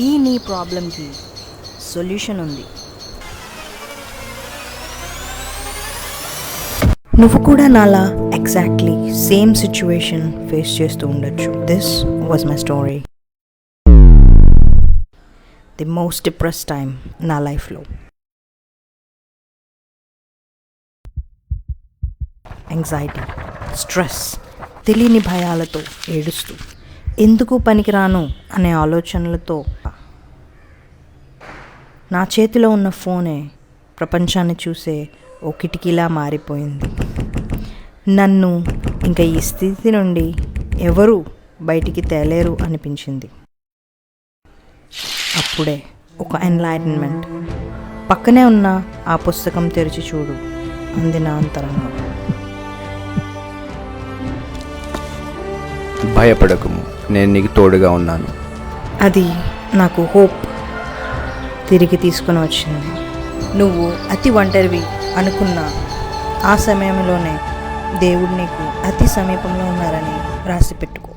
ఈ నీ ప్రాబ్లంకి సొల్యూషన్ ఉంది. నువ్వు కూడా నాలా ఎగ్జాక్ట్లీ సేమ్ సిచ్యువేషన్ ఫేస్ చేస్తూ ఉండొచ్చు. This was my story the most depress time నా లైఫ్లో. యాంగ్జైటీ స్ట్రెస్ తెలియని భయాలతో ఏడుస్తూ ఎందుకు పనికిరాను అనే ఆలోచనలతో నా చేతిలో ఉన్న ఫోనే ప్రపంచాన్ని చూసే ఓ కిటికీలా మారిపోయింది. నన్ను ఇంకా ఈ స్థితి నుండి ఎవరు బయటికి తేలేరు అనిపించింది. అప్పుడే ఒక ఎన్లైటన్మెంట్ పక్కనే ఉన్న ఆ పుస్తకం తెరిచి చూడు అంది నా అంతరంగం. భయపడకము నేను నీకు తోడుగా ఉన్నాను. అది నాకు హోప్. తిరిగి తీసుకొని వచ్చింది. నువ్వు అతి ఒంటరివి అనుకున్న ఆ సమయంలోనే దేవుడు నీకు అతి సమీపంలో ఉన్నారని రాసి పెట్టుకో.